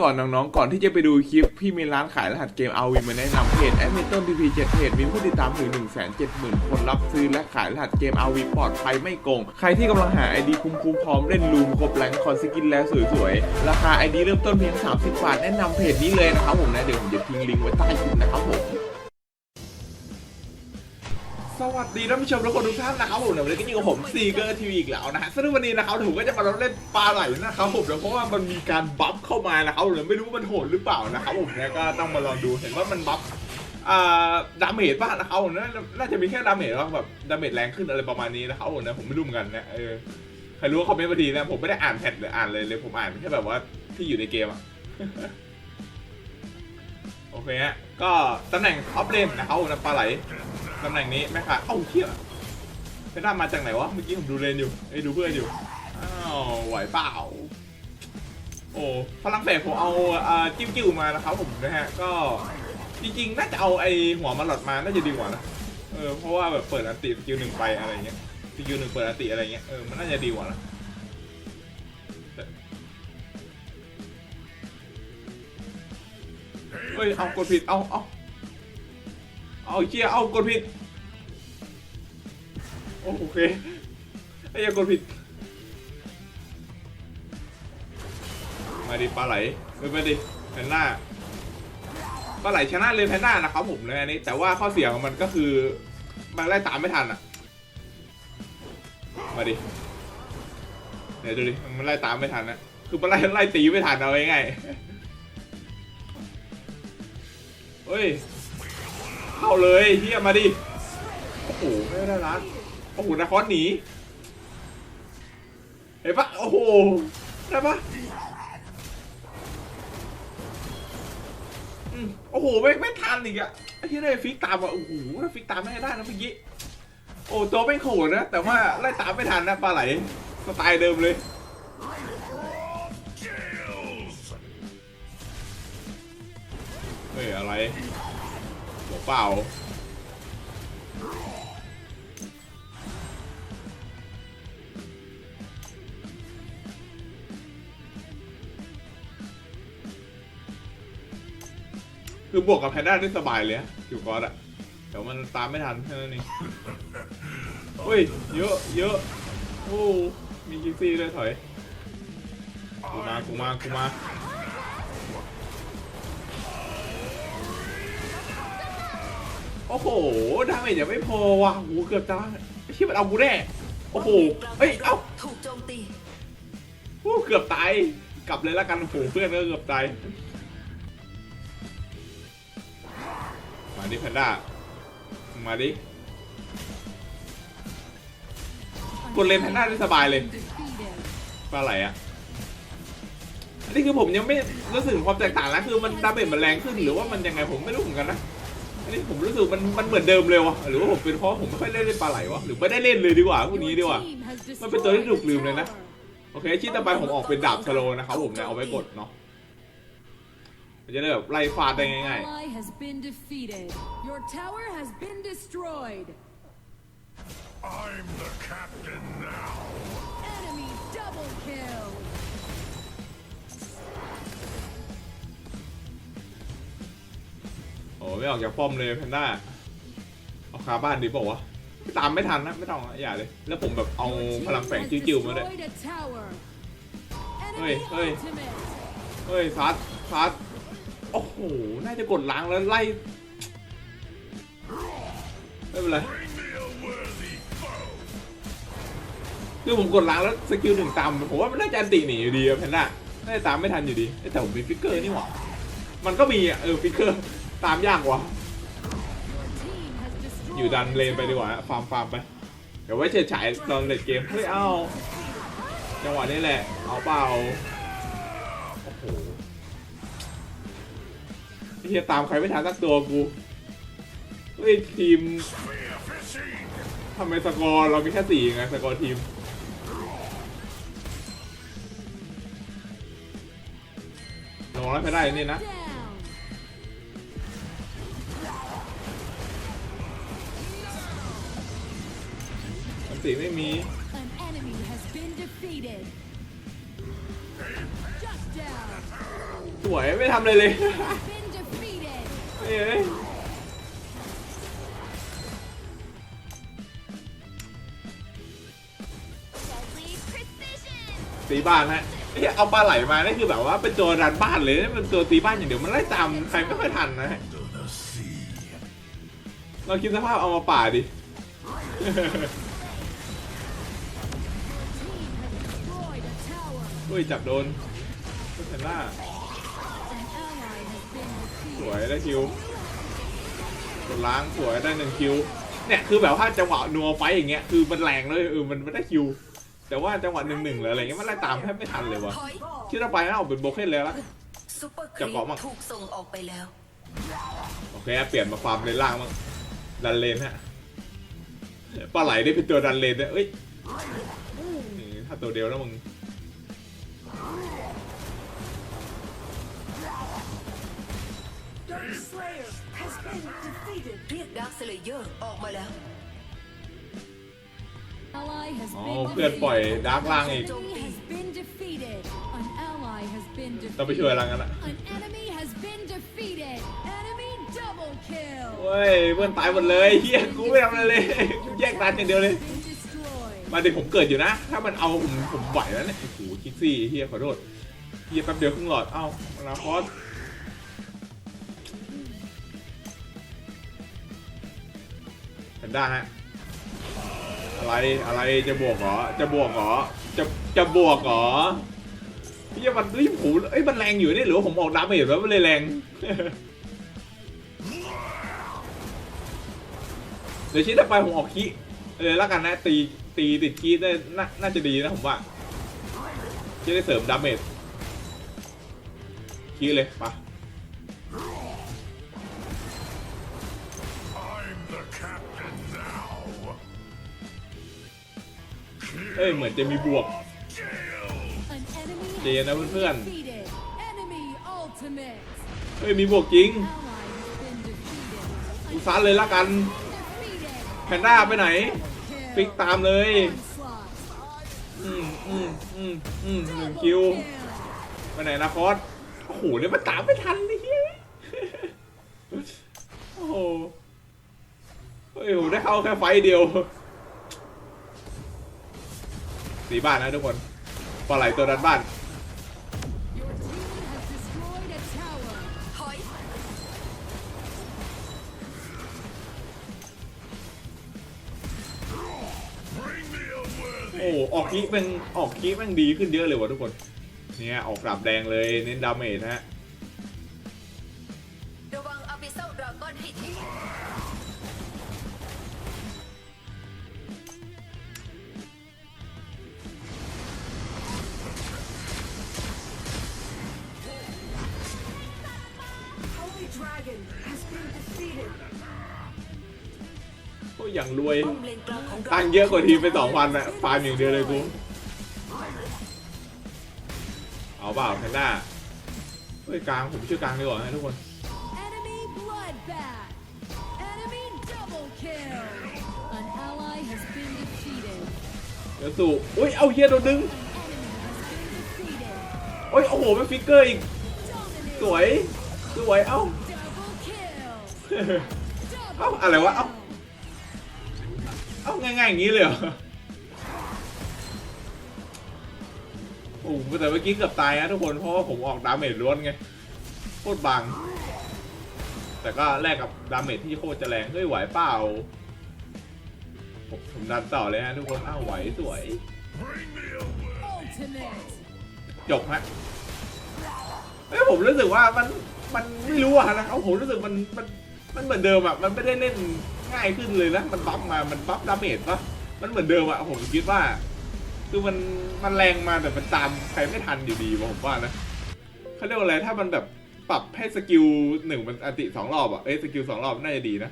ก่อนน้องๆ ก่อนที่จะไปดูคลิป พี่มีร้านขายรหัสเกมเอาวีมาแนะนำเพจแอดมินต้นพีพีเจ็ดเพจมีผู้ติดตามถึง170,000 คนรับซื้อและขายรหัสเกมเอาวีปลอดภัยไม่โกง ใครที่กำลังหาไอดีคุ้มๆพร้อมเล่นลูมครบแรงคอนสกินแล้วสวยๆ ราคา ID เริ่มต้นเพียง 30 บาท แนะนำเพจนี้เลยนะครับผมนะ เดี๋ยวผมจะทิ้งลิงก์ไว้ใต้คลิปนะครับผม สวัสดีท่านผู้ชมทุกคนทุกท่านนะครับผมเดี๋ยววันนี้ก็อยู่กับผมซีเกอร์ทีวีอีกแล้วนะฮะซึ่งวันนี้นะครับผมก็จะมาเล่นปลาไหลนะครับผมเดี๋ยวเพราะว่ามันมีการบัฟเข้ามานะครับผมไม่รู้มันโหดหรือเปล่านะครับผมเนี่ยก็ต้องมาลองดูเห็นว่ามันบัฟอ่าดาเมจป่ะนะครับผมน่าจะมีแค่ดาเมจว่าแบบดาเมจแรงขึ้นอะไรประมาณนี้นะครับผมนะผมไม่รู้เหมือนกันนะเออใครรู้ก็คอมเมนต์มาดีนะผมไม่ได้อ่านแพทหรืออ่านเลยเลยผมอ่านแค่แบบว่าที่อยู่ในเกมอะโอเคฮะก็ตำแหน่งออฟเลนนะครับผมปลาไหล ตำแหน่งนี้แม่ค่ะเอ้าเที่ยเป็นหน้ามาจากไหนวะ เมื่อกี้ผมดูเลนอยู่ไอ้ดูเพื่อนอยู่ อ้าวไหวเปล่า โอ้พลังแฝงผมเอาจิ้วจิ้วมานะครับผมนะฮะ ก็จริงๆ น่าจะเอาไอ้หัวมาหลอดมาน่าจะดีกว่านะ เออ เพราะว่าแบบเปิดอันติสกิลหนึ่งไปอะไรเงี้ยสกิลหนึ่งเปิดอันติอะไรเงี้ย เออ มันน่าจะดีกว่านะเฮ้ย เอากดผิด เอาเอาเอาเชี่ยเอากดผิด โอเคไอ้ยังกดผิด มาดิปลาไหลไม่ไปดิแพนด้าปลาไหลชนะเลยแพนด้านะครับผมเลยอันนี้ แต่ว่าข้อเสียของมันก็คือมันไล่ตามไม่ทันอะ มาดิเดี๋ยวดูดิมันไล่ตามไม่ทันนะคือมันไล่ไล่ตีไม่ทันเอาง่ายๆเฮ้ยเข้าเลยเฮียมาดิโอ้โหไม่ได้รัก โอ้โหนาคอสหนีเห็นปะโอ้โหได้ปะโอ้โหไม่ไม่ทันอีกอะไอ้ที่ได้ฟิกตามอะโอ้โหถ้าฟิกตามไม่ได้นะเมื่อกี้โอ้ตัวไม่โขดนะแต่ว่าไล่ตามไม่ทันนะปลาไหลสไตล์เดิมเลยเฮ้ยอะไรหัวเปล่า คือบวกกับแพนด้าได้สบายเลยอะคิวกอสอะแต่ว่ามันตามไม่ทันแค่นั้นเองเฮ้ย เยอะเยอะโอ้มีคิกซี่ด้วยถอย กูมา กูมา กูมาโอ้โห ดาเมจยังไม่พอว่ะโอ้โหเกือบจะไอ้ที่มันเอากูแน่โอ้โหเฮ้ย เอ้าถูกโจมตีโอ้เกือบตาย กลับเลยละกันโอ้โหเพื่อนก็เกือบตาย มาดิแพนด้ามาดิกดเลนแพนด้าได้สบายเลยปลาไหลอะอันนี้คือผมยังไม่รู้สึกความแตกต่างนะคือมันดาเมจมันแรงขึ้นหรือว่ามันยังไงผมไม่รู้เหมือนกันนะอันนี้ผมรู้สึกมันมันเหมือนเดิมเลยวะหรือว่าผมเป็นเพราะผมไม่ค่อยเล่นเล่นปลาไหลวะหรือไม่ได้เล่นเลยดีกว่าพวกนี้ดีกว่า มันเป็นตัวที่ถูกลืมเลยนะโอเคชิ้นต่อไปผมออกเป็นดาบสโลนะครับผมนะเอาไว้กดเนาะ มันจะได้แบบไล่ฟาดได้ง่าย ally has been defeated. Your tower has been destroyed. I'm the captain now. Enemy double kill. ๆ โอ้ไม่ออกจากป้อมเลยแพนด้า เอาคาบ้านดีบอกวะไม่ตามไม่ทันนะ ไม่ต้องอะอย่าเลย แล้วผมแบบเอา Your พลัง team แฝง has จิ้วๆมาด้วย destroyed a tower. Oi, Enemy oi. ultimate. เฮ้ยซัดซัด โอ้โห น่าจะกดล้างแล้วไล่ ไม่เป็นไรคือผมกดล้างแล้วสกิลหนึ่งตามผมว่ามันน่าจะอันติหนีอยู่ดีแพนด้าน่าจะตามไม่ทันอยู่ดี แต่ผมมีฟิกเกอร์นี่หว่า มันก็มีอะเออฟิกเกอร์ตามยากว่ะอยู่ดันเลนไปดีกว่าฟาร์มฟาร์มไป เดี๋ยวไว้เฉยฉายตอนเลดเกมเฮ้ยเอาจังหวะนี้แหละ เอาเปล่าโอ้โห เฮียตามใครไม่ทันสักตัวกูเฮ้ยทีม Spear fishing. ทำไมสกอร์เรามีแค่สี่ไงสกอร์ทีมลงแล้วไม่ได้นี่นะ Down. อันติไม่มี An enemy has been defeated. Shut down. สวยไม่ทำอะไรเลย Has been defeated. เอ้ยตีบ้านฮะเฮ้ยเอาปลาไหลมานี่คือแบบว่าเป็นตัวรันบ้านเลยนะเป็นตัวตีบ้านอย่างเดียวมันไล่ตามใครไม่ค่อยทันนะฮะเราคิดสภาพเอามาป่าดิ อุ้ยจับโดนเซนล่า An ally has been ส defeated. วยได้คิวกดล้างสวยได้หนึ่งคิว เนี่ยคือแบบว่าจังหวะนัวไฟต์อย่างเงี้ยคือมันแรงเลยเออมันไม่ได้คิว แต่ว่าจังหวะหนึ่งหนึ่งหรืออะไรเงี้ยมันไล่ตามแทบไม่ทันเลยวะถอยที่เราไปน่าออกเป็นโบเคนเลยละซุปเปอร์คจะรีเกาะมั่งถูกส่งออกไปแล้วโอเคเปลี่ยนมาความเลนล่างมั้งดันเลนฮะปลาไหลได้เป็นตัวดันเลนเนี่ยเอ้ยนี่ถ้าตัวเดียวแล้วมึง เรียกดาร์คสเลเยอร์ออกมาแล้ว Ally has อ๋อ been เพื่อนปล่อยดาร์กล่างอีก Enemy has been defeated. An ally has been ต้องไปช่วย defeated. รังกันละ An enemy has been defeated. Enemy double kill. เว้ยเพื่อนตายหมดเลยเฮียกูไม่ทำอะไรเลยกูแยกตายอย่างเดียวเลย Been destroyed. มาดิผมเกิดอยู่นะ ถ้ามันเอาผมผมไหวแล้วเนี่ยโอ้โหคิกซี่เฮียขอโทษเฮียแป๊บเดียวครึ่งหลอดเอ้ามานาคอส แพนได้ฮะอะไรอะไรจะบวกเหรอจะบวกเหรอจะจะบวกเหรอเฮียมันเฮ้ยผมเอ้ยมันแรงอยู่นี่หรือผมออกดาเมจแล้วมันเลยแรงเดี๋ยวชิ้นต่อไปผมออกคีเลยแล้วกันนะตีตีติดคีได้นาน่าจะดีนะผมว่าจะได้เสริมดาเมจคีเลยไปะ เอ้ยเหมือนจะมีบวก เจนนะเพื่อนๆเอ้ยมีบวกจริง Ally has been defeated. กูซัดเลยละกันแพนด้าไปไหน Kill. ฟิกตามเลยอืมอืมอืมอืมหนึ่งคิวไปไหนนะคอสโอ้โหเนี่ยมันตามไม่ทันเลยเฮ้ยโอ้โหเฮ้ยผมได้เข้าแค่ไฟเดียว สีบ้านนะทุกคนปลาไหลตัวดันบ้านโอ้ออกคีแม่งออกคีแม่งดีขึ้นเยอะเลยว่ะทุกคนเนี่ยออกกลับแดงเลยเน้นดาเมจนะฮะ อย่างรวยป้อมเลนกลางของเราตังค์เยอะกว่าทีมไปสองพันอะฟาร์มอย่างเดียวเลยกู เอาเปล่าแพนด้าเฮ้ยกลางผมช่วยกลางดีกว่านะทุกคน Enemy bloodbath. Enemy double kill. An ally has been defeated. เดี๋ยวสู่อุ้ยเอาเฮียโดนดึง Enemy has been defeated. โอ้ยโอ้โหเป็นฟิกเกอร์อีก Dominated. สวยสวยเอ้า Double kill. เอ้า Double อะไรวะเอ้า kill. เอ้าง่ายๆอย่างนี้เลยเหรอโอ้โหแต่เมื่อกี้เกือบตายนะทุกคนเพราะว่าผมออกดาเมจล้วนไงโคตรบาง แต่ก็แลกกับดาเมจที่โคตรจะแรงเฮ้ยไหวเปล่าผมผมดันต่อเลยฮะทุกคนอ้าวไหวสวยจบฮะเอ้ผมรู้สึกว่ามันมันไม่รู้อะนะครับผมรู้สึกมันมัน มันเหมือนเดิมอะมันไม่ได้เล่นง่ายขึ้นเลยนะ มันบัฟมา มันบัฟดาเมจปะมันเหมือนเดิมอะผมคิดว่า คือมัน มันแรงมาแต่มันตามใครไม่ทันอยู่ดีวะผมว่านะเขาเรียกว่าอะไร ถ้ามันแบบปรับให้สกิลหนึ่งมันอันติสองรอบอะ เอ้ยสกิลสองรอบน่าจะดีนะ